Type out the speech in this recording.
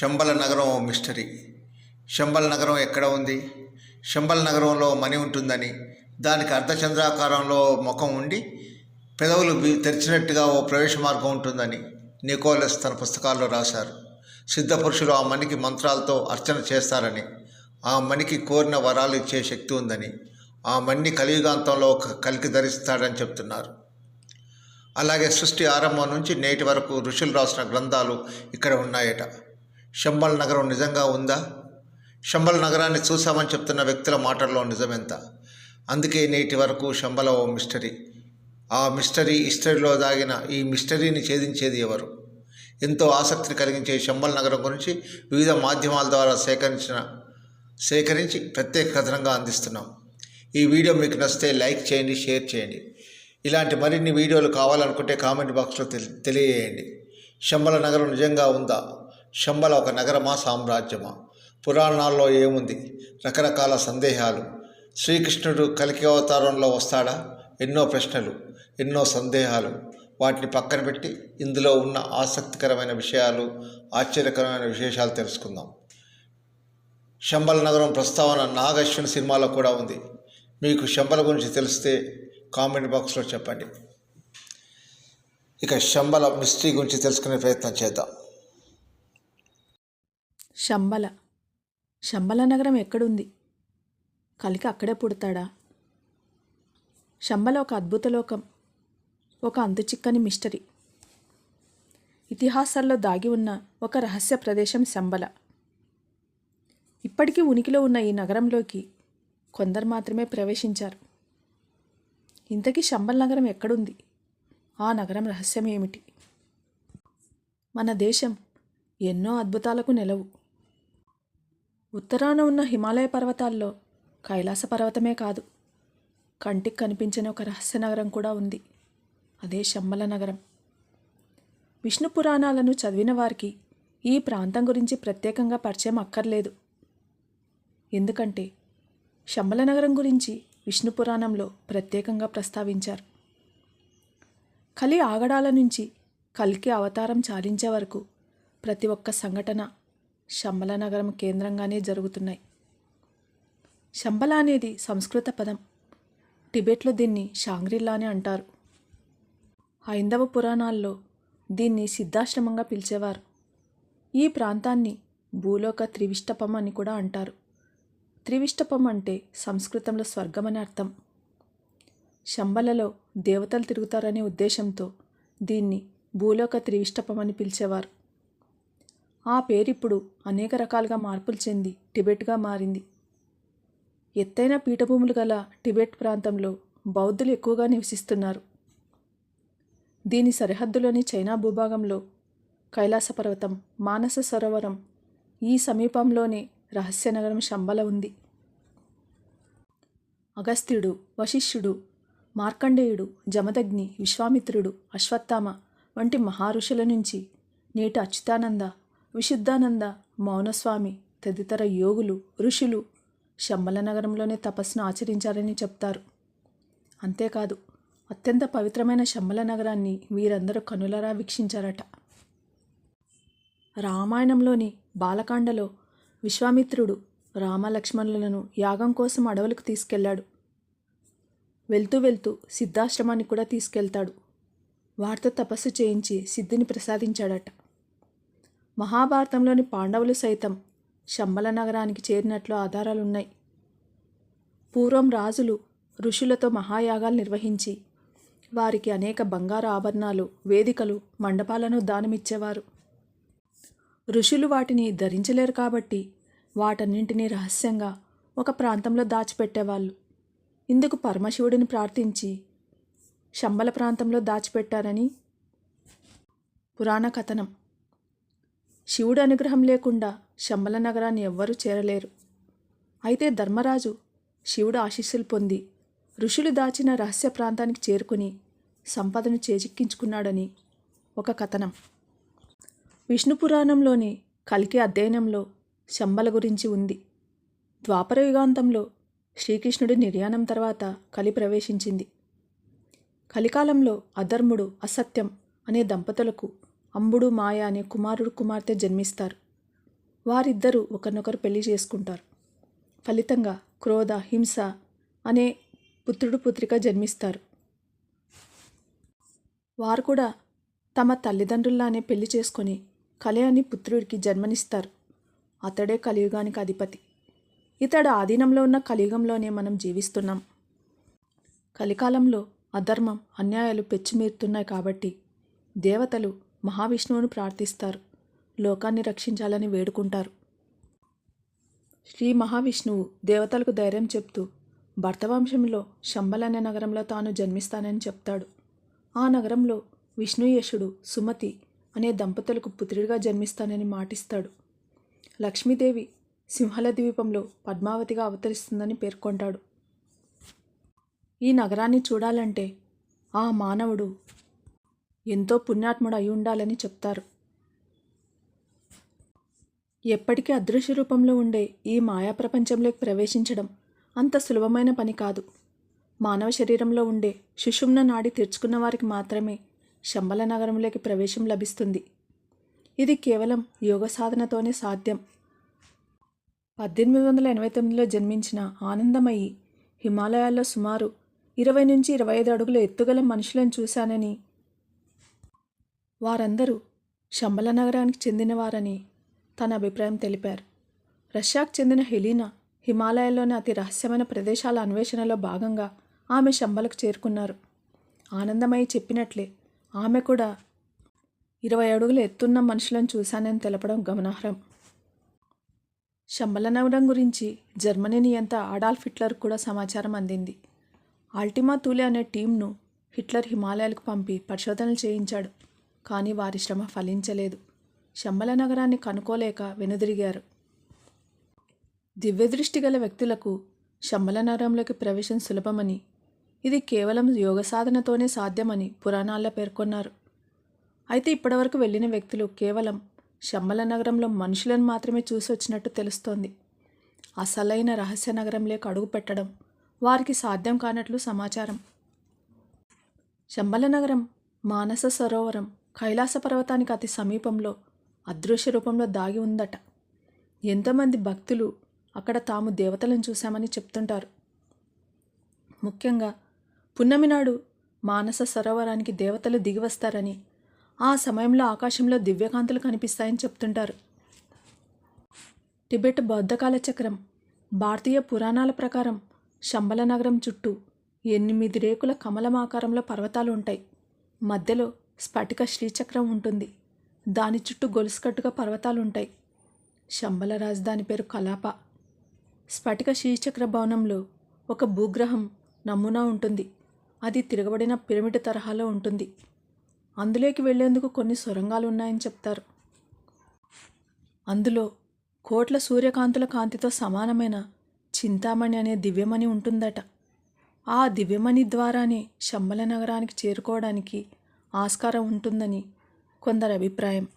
శంబల నగరం మిస్టరీ. శంబల నగరం ఎక్కడ ఉంది? శంబల నగరంలో మణి ఉంటుందని దానికి అర్ధచంద్రాకారంలో ముఖం ఉండి పెదవులు తెరిచినట్టుగా ఓ ప్రవేశ మార్గం ఉంటుందని నికోలస్ తన పుస్తకాల్లో రాశారు. సిద్ధపురుషులు ఆ మణికి మంత్రాలతో అర్చన చేస్తారని ఆ మణికి కోరిన వరాలు ఇచ్చే శక్తి ఉందని ఆ మణిని కలియుగాంతంలో క- కలికి ధరిస్తాడని చెప్తున్నారు. అలాగే సృష్టి ఆరంభం నుంచి నేటి వరకు ఋషులు రాసిన గ్రంథాలు ఇక్కడ ఉన్నాయట. శంబల్ నగరం నిజంగా ఉందా? శంబల్ నగరాన్ని చూసామని చెప్తున్న వ్యక్తుల మాటల్లో నిజమెంత? అందుకే నేటి వరకు శంబల ఓ మిస్టరీ. ఆ మిస్టరీ హిస్టరీలో దాగిన ఈ మిస్టరీని ఛేదించేది ఎవరు? ఎంతో ఆసక్తిని కలిగించే శంబల్ నగరం గురించి వివిధ మాధ్యమాల ద్వారా సేకరించిన సేకరించి ప్రత్యేక కథనంగా అందిస్తున్నాం. ఈ వీడియో మీకు నచ్చితే లైక్ చేయండి షేర్ చేయండి. ఇలాంటి మరిన్ని వీడియోలు కావాలనుకుంటే కామెంట్ బాక్స్లో తెలి తెలియజేయండి. శంబల నగరం నిజంగా ఉందా? శంబల ఒక నగరమా సామ్రాజ్యమా? పురాణాల్లో ఏముంది? రకరకాల సందేహాలు. శ్రీకృష్ణుడు కలికి అవతారంలో వస్తాడా? ఎన్నో ప్రశ్నలు ఎన్నో సందేహాలు. వాటిని పక్కన పెట్టి ఇందులో ఉన్న ఆసక్తికరమైన విషయాలు ఆశ్చర్యకరమైన విశేషాలు తెలుసుకుందాం. శంబల నగరం ప్రస్తావన నాగశ్వన్ సినిమాలో కూడా ఉంది. మీకు శంబల గురించి తెలిస్తే కామెంట్ బాక్స్లో చెప్పండి. ఇక శంబల మిస్టరీ గురించి తెలుసుకునే ప్రయత్నం చేద్దాం. శంబల. శంబల నగరం ఎక్కడుంది? కలికి అక్కడే పుడతాడా? శంబల ఒక అద్భుత లోకం. ఒక అంతుచిక్కని మిస్టరీ. ఇతిహాసాల్లో దాగి ఉన్న ఒక రహస్య ప్రదేశం శంబల. ఇప్పటికీ ఉనికిలో ఉన్న ఈ నగరంలోకి కొందరు మాత్రమే ప్రవేశించారు. ఇంతకీ శంబల్ నగరం ఎక్కడుంది? ఆ నగరం రహస్యం ఏమిటి మన దేశం ఎన్నో అద్భుతాలకు నెలవు. ఉత్తరాన ఉన్న హిమాలయ పర్వతాల్లో కైలాస పర్వతమే కాదు. కంటికి కనిపించని ఒక రహస్య నగరం కూడా ఉంది. అదే శంబల నగరం. విష్ణు పురాణాలను చదివిన వారికి ఈ ప్రాంతం గురించి ప్రత్యేకంగా పరిచయం అక్కర్లేదు. ఎందుకంటే శంబల నగరం గురించి విష్ణు పురాణంలో ప్రత్యేకంగా ప్రస్తావించారు. కలి ఆగడాల నుంచి కల్కి అవతారం చాలించే వరకు ప్రతి ఒక్క సంఘటన శంబల నగరం కేంద్రంగానే జరుగుతున్నాయి. శంబల అనేది సంస్కృత పదం. టిబెట్లో దీన్ని షాంగ్రిల్లానే అని అంటారు. హైందవ పురాణాల్లో దీన్ని సిద్ధాశ్రమంగా పిలిచేవారు. ఈ ప్రాంతాన్ని భూలోక త్రివిష్టపం అని కూడా అంటారు. త్రివిష్టపం అంటే సంస్కృతంలో స్వర్గం అని అర్థం. శంబలలో దేవతలు తిరుగుతారనే ఉద్దేశంతో దీన్ని భూలోక త్రివిష్టపం అని పిలిచేవారు. ఆ పేరిప్పుడు అనేక రకాలుగా మార్పులు చెంది టిబెట్గా మారింది. ఎత్తైన పీఠభూములు గల టిబెట్ ప్రాంతంలో బౌద్ధులు ఎక్కువగా నివసిస్తున్నారు. దీని సరిహద్దులోని చైనా భూభాగంలో కైలాస పర్వతం మానస సరోవరం ఈ సమీపంలోనే రహస్య నగరం శంబల ఉంది. అగస్త్యుడు వశిష్యుడు మార్కండేయుడు జమదగ్ని విశ్వామిత్రుడు అశ్వత్థామ వంటి మహారుషుల నుంచి నేటి అచ్యుతానంద విశుద్ధానంద మౌనస్వామి తదితర యోగులు ఋషులు శంబల నగరంలోనే తపస్సును ఆచరించారని చెప్తారు. అంతేకాదు అత్యంత పవిత్రమైన శంబల నగరాన్ని వీరందరూ కనులరా వీక్షించారట. రామాయణంలోని బాలకాండలో విశ్వామిత్రుడు రామలక్ష్మణులను యాగం కోసం అడవులకు తీసుకెళ్ళాడు. వెళ్తూ వెళ్తూ సిద్ధాశ్రమాన్ని కూడా తీసుకెళ్తాడు. వారితో తపస్సు చేయించి సిద్ధిని ప్రసాదించాడట. మహాభారతంలోని పాండవులు సైతం శంబల నగరానికి చేరినట్లు ఆధారాలున్నాయి. పూర్వం రాజులు ఋషులతో మహాయాగాలు నిర్వహించి వారికి అనేక బంగారు ఆభరణాలు వేదికలు మండపాలను దానమిచ్చేవారు. ఋషులు వాటిని ధరించలేరు కాబట్టి వాటన్నింటినీ రహస్యంగా ఒక ప్రాంతంలో దాచిపెట్టేవాళ్ళు. ఇందుకు పరమశివుడిని ప్రార్థించి శంబల ప్రాంతంలో దాచిపెట్టారని పురాణ కథనం శివుడి అనుగ్రహం లేకుండా శంబల నగరాన్ని ఎవ్వరూ చేరలేరు. అయితే ధర్మరాజు శివుడు ఆశీస్సులు పొంది ఋషులు దాచిన రహస్య ప్రాంతానికి చేరుకుని సంపదను చేజిక్కించుకున్నాడని ఒక కథనం. విష్ణు పురాణంలోని కలికి అధ్యయనంలో శంబల గురించి ఉంది. ద్వాపర యుగాంతంలో శ్రీకృష్ణుడి నిర్యాణం తర్వాత కలి ప్రవేశించింది. కలికాలంలో అధర్ముడు అసత్యం అనే దంపతులకు అంబుడు మాయ అనే కుమారుడు కుమార్తె జన్మిస్తారు. వారిద్దరూ ఒకరినొకరు పెళ్ళి చేసుకుంటారు. ఫలితంగా క్రోధ హింస అనే పుత్రుడు పుత్రిక జన్మిస్తారు. వారు కూడా తమ తల్లిదండ్రుల్లానే పెళ్ళి చేసుకొని కలే అని పుత్రుడికి జన్మనిస్తారు. అతడే కలియుగానికి అధిపతి. ఇతడు ఆధీనంలో ఉన్న కలియుగంలోనే మనం జీవిస్తున్నాం. కలికాలంలో అధర్మం అన్యాయాలు పెచ్చిమీరుతున్నాయి కాబట్టి దేవతలు మహావిష్ణువును ప్రార్థిస్తారు. లోకాన్ని రక్షించాలని వేడుకుంటారు. శ్రీ మహావిష్ణువు దేవతలకు ధైర్యం చెప్తూ భర్తవంశంలో శంబల్ అనే నగరంలో తాను జన్మిస్తానని చెప్తాడు. ఆ నగరంలో విష్ణుయశుడు సుమతి అనే దంపతులకు పుత్రుడిగా జన్మిస్తానని మాటిస్తాడు. లక్ష్మీదేవి సింహల ద్వీపంలో పద్మావతిగా అవతరిస్తుందని పేర్కొంటాడు. ఈ నగరాన్ని చూడాలంటే ఆ మానవుడు ఎంతో పుణ్యాత్ముడు అయి ఉండాలని చెప్తారు. ఎప్పటికీ అదృశ్య రూపంలో ఉండే ఈ మాయా ప్రపంచంలోకి ప్రవేశించడం అంత సులభమైన పని కాదు. మానవ శరీరంలో ఉండే సుషుమ్న నాడి తెరుచుకున్న వారికి మాత్రమే శంబల నగరంలోకి ప్రవేశం లభిస్తుంది. ఇది కేవలం యోగ సాధనతోనే సాధ్యం. పద్దెనిమిది వందల ఎనభై తొమ్మిదిలో జన్మించిన ఆనందమయ్యి హిమాలయాల్లో సుమారు ఇరవై నుంచి ఇరవై ఐదు అడుగుల ఎత్తుగల మనుషులను చూశానని వారందరూ శంబల నగరానికి చెందినవారని తన అభిప్రాయం తెలిపారు. రష్యాకు చెందిన హెలీనా హిమాలయాల్లోని అతి రహస్యమైన ప్రదేశాల అన్వేషణలో భాగంగా ఆమె శంబలకు చేరుకున్నారు. ఆనందమయ్య చెప్పినట్లే ఆమె కూడా ఇరవై అడుగులు ఎత్తున్న మనుషులను చూశానని తెలపడం గమనార్హం. శంబల నగరం గురించి జర్మనీ నియంత అడాల్ఫ్ హిట్లర్ కూడా సమాచారం అందింది. ఆల్టిమా తూలే అనే టీంను హిట్లర్ హిమాలయాలకు పంపి పరిశోధనలు చేయించాడు. కానీ వారి శ్రమ ఫలించలేదు. శంబల నగరాన్ని కనుక్కోలేక వెనుదిరిగారు. దివ్యదృష్టి గల వ్యక్తులకు శంబల నగరంలోకి ప్రవేశం సులభమని ఇది కేవలం యోగ సాధనతోనే సాధ్యమని పురాణాల్లో పేర్కొన్నారు. అయితే ఇప్పటివరకు వెళ్ళిన వ్యక్తులు కేవలం శంబల నగరంలో మనుషులను మాత్రమే చూసి వచ్చినట్టు తెలుస్తోంది. అసలైన రహస్య నగరంలోకి అడుగు పెట్టడం వారికి సాధ్యం కానట్లు సమాచారం. శంబల నగరం మానస సరోవరం కైలాస పర్వతానికి అతి సమీపంలో అదృశ్య రూపంలో దాగి ఉందట. ఎంతమంది భక్తులు అక్కడ తాము దేవతలను చూశామని చెప్తుంటారు. ముఖ్యంగా పున్నమి నాడు మానస సరోవరానికి దేవతలు దిగి వస్తారని ఆ సమయంలో ఆకాశంలో దివ్యకాంతులు కనిపిస్తాయని చెప్తుంటారు. టిబెట్ బౌద్ధకాల చక్రం భారతీయ పురాణాల ప్రకారం శంబల నగరం చుట్టూ ఎనిమిది రేకుల కమలం ఆకారంలో పర్వతాలు ఉంటాయి. మధ్యలో స్ఫటిక శ్రీచక్రం ఉంటుంది. దాని చుట్టూ గొలుసుకట్టుగా పర్వతాలు ఉంటాయి శంబల రాజధాని పేరు కలాప. స్ఫటిక శ్రీచక్ర భవనంలో ఒక భూగ్రహం నమూనా ఉంటుంది. అది తిరగబడిన పిరమిడ్ తరహాలో ఉంటుంది. అందులోకి వెళ్ళేందుకు కొన్ని సొరంగాలు ఉన్నాయని చెప్తారు. అందులో కోట్ల సూర్యకాంతుల కాంతితో సమానమైన చింతామణి అనే దివ్యమణి ఉంటుందట. ఆ దివ్యమణి ద్వారానే శంబల నగరానికి చేరుకోవడానికి ఆస్కారం ఉంటుందని కొందరి అభిప్రాయం.